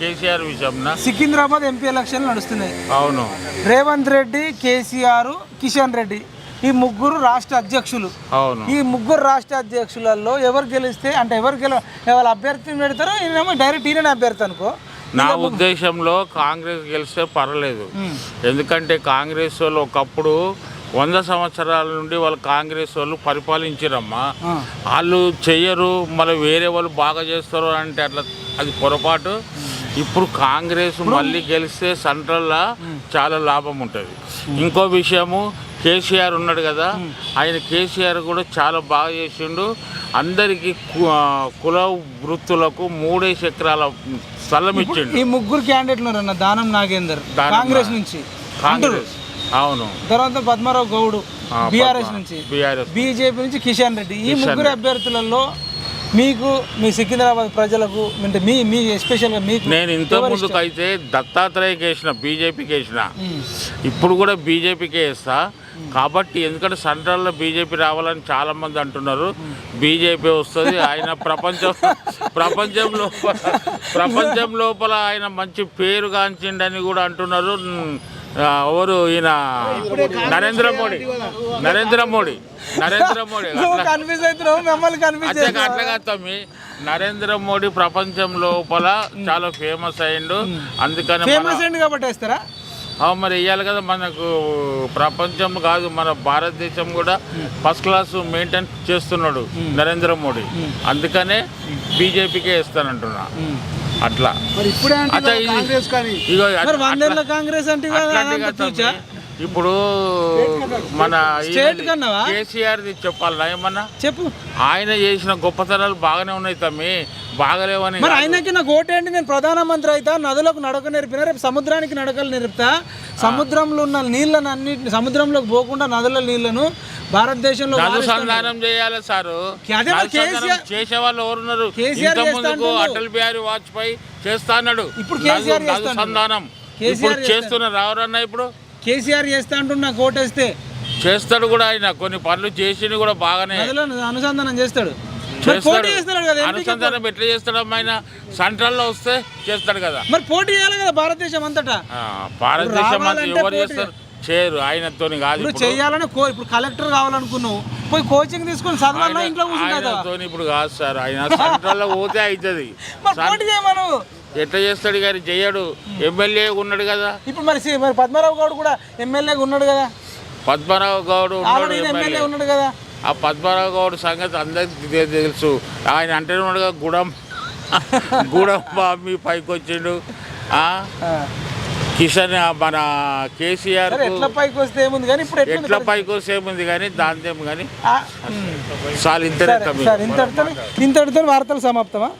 KCR విషయంనా. Secunderabad MP ఎలక్షన్లు నడుస్తున్నాయి. అవును. రేవంత్ రెడ్డి కేసీఆర్ కిషన్ రెడ్డి ఈ ముగ్గురు రాష్ట్ర అధ్యక్షులు. అవును. ఈ ముగ్గురు రాష్ట్ర అధ్యక్షులలో ఎవరు గెలిస్తే అంటే ఎవరు గెల ఎవరు అభ్యర్థిని పెడతారో ఈయనేమో డైరెక్ట్ ఈయన అభ్యర్థి అనుకో. నా ఉద్దేశంలో కాంగ్రెస్ గెలిస్తే పర్వాలేదు. ఎందుకంటే కాంగ్రెస్ వాళ్ళు ఒకప్పుడు వంద సంవత్సరాల నుండి వాళ్ళు కాంగ్రెస్ వాళ్ళు పరిపాలించారమ్మా. వాళ్ళు చెయ్యరు మళ్ళీ వేరే వాళ్ళు బాగా చేస్తారు అంటే అట్లా అది పొరపాటు. ఇప్పుడు కాంగ్రెస్ మళ్ళీ గెలిస్తే సెంట్రల్లో చాలా లాభం ఉంటుంది. ఇంకో విషయము కేసీఆర్ ఉన్నాడు కదా ఆయన కేసీఆర్ కూడా చాలా బాగా చేసిండు. అందరికీ కుల వృత్తులకు మూడేసి ఎకరాల స్థలం ఇచ్చిండు. ఈ ముగ్గురు క్యాండిడేట్లు అన్న దానం నాగేందర్ కాంగ్రెస్ నుంచి. కాంగ్రెస్. అవును. తర్వాత పద్మారావు గౌడ్ బీఆర్ఎస్ నుంచి. బీఆర్ఎస్ బీజేపీ నుంచి కిషన్ రెడ్డి. ఈ ముగ్గురు అభ్యర్థులలో మీకు మీ సికింద్రాబాద్ ప్రజలకు అంటే మీ మీ ఎస్పెషల్గా మీకు నేను ఇంత ముందుకు? అయితే దత్తాత్రేయకి వేసిన బీజేపీకి వేసిన. ఇప్పుడు కూడా బీజేపీకే వేస్తా. కాబట్టి ఎందుకంటే సెంట్రల్లో బీజేపీ రావాలని చాలా మంది అంటున్నారు. బీజేపీ వస్తుంది ఆయన ప్రపంచం ప్రపంచం లోపల ప్రపంచం లోపల ఆయన మంచి పేరు గాంచిండని కూడా అంటున్నారు. ఎవరు ఈయన? నరేంద్ర మోడీ. నరేంద్ర మోడీ. నరేంద్ర మోడీ. కన్ఫ్యూజ్ అవుతున్నావు మమ్మల్ని కన్ఫ్యూజ్ అట్లా అట్లాగా తమ్మి. నరేంద్ర మోడీ ప్రపంచం లోపల చాలా ఫేమస్ అయిండు. అందుకని ఫేమస్ కాబట్టి వేస్తారా? మరి ఇవ్వాలి కదా మనకు ప్రపంచం కాదు మన భారతదేశం కూడా ఫస్ట్ క్లాస్ మెయింటైన్ చేస్తున్నాడు నరేంద్ర మోడీ. అందుకనే బీజేపీకే ఇస్తానంటున్నా అట్లా. కాంగ్రెస్ అంటే. ఇప్పుడు మన స్టేట్ కన్నావా? కేసీఆర్ చెప్పాలా ఏమన్నా? చెప్పు. ఆయన చేసిన గొప్పతనాలు బాగానే ఉన్నాయి తమ్మి. బాగలేవని మరి. ఆయనకి నాకు ఓటేంటి నేను ప్రధానమంత్రి అయితే నదులకు నడక నేర్పిన రేపు సముద్రానికి నడకలు నేర్పుతా. సముద్రంలో ఉన్న నీళ్ళను అన్నిటిని సముద్రంలోకి పోకుండా నదుల నీళ్ళను భారతదేశంలో. అనుసంధానం చేయాలి సారు. చేసే వాళ్ళు ఎవరున్నారు? ఇంత ముందుకు. అటల్ బిహారీ వాజ్పేయి చేస్తా అన్నాడు. ఇప్పుడు అనుసంధానం కేసీఆర్ ఇప్పుడు చేస్తున్నారు ఎవరన్నా ఇప్పుడు? కేసీఆర్ చేస్తా అంటున్నా నాకు ఓటేస్తే చేస్తాడు కూడా ఆయన. కొన్ని పనులు చేసి కూడా బాగానే. అనుసంధానం చేస్తాడు. చేస్తాడు. అనుసంధానం ఎట్లా చేస్తాడు ఆయన? సెంట్రల్లో వస్తే చేస్తాడు కదా. మరి పోటీ చేయాలి కదా భారతదేశం అంతటా? భారతదేశం ఎవరు చేస్తారు? చేయరు ఆయనతోని కాదు ఇప్పుడు చేయాలని కో ఇప్పుడు కలెక్టర్ కావాలనుకున్నావు. పోయి కోచింగ్ తీసుకొని చదవాలన్నా ఇంట్లో కూర్చుంటా ఇప్పుడు కాదు సార్ ఆయన సెంట్రల్లో పోతే అవుతుంది మరి పోటీ చేయమను. ఎట్లా చేస్తాడు గారి చెయ్యడు ఎమ్మెల్యే ఉన్నాడు కదా. ఇప్పుడు మరి సి- మరి పద్మారావు గౌడ్ కూడా ఎమ్మెల్యేగా ఉన్నాడు కదా. పద్మనాభ గౌడ్ ఉన్నాడు ఆల్రెడీ ఎమ్మెల్యే ఎమ్మెల్యే. ఉన్నాడు కదా. ఆ పద్మనాభ గౌడ్ సంగతి అందరికి తె- తెలుసు. ఆయన అంటే ఉన్నాడుగా గుడం. గుడం బాబీ పైకి వచ్చిండు ఆ, ఆ. కిషన్ మన కేసీఆర్ ఎట్లా పైకి వస్తే ఏముంది కానీ ఇప్పుడు ఎట్లుంది ఎట్లా పైకి వస్తేముంది కానీ దాంతేం కానీ. చాలు ఇంతనే సరే తమ్మి. సరే ఇంతటితో ఇంతటితో వార్తలు సమాప్తమా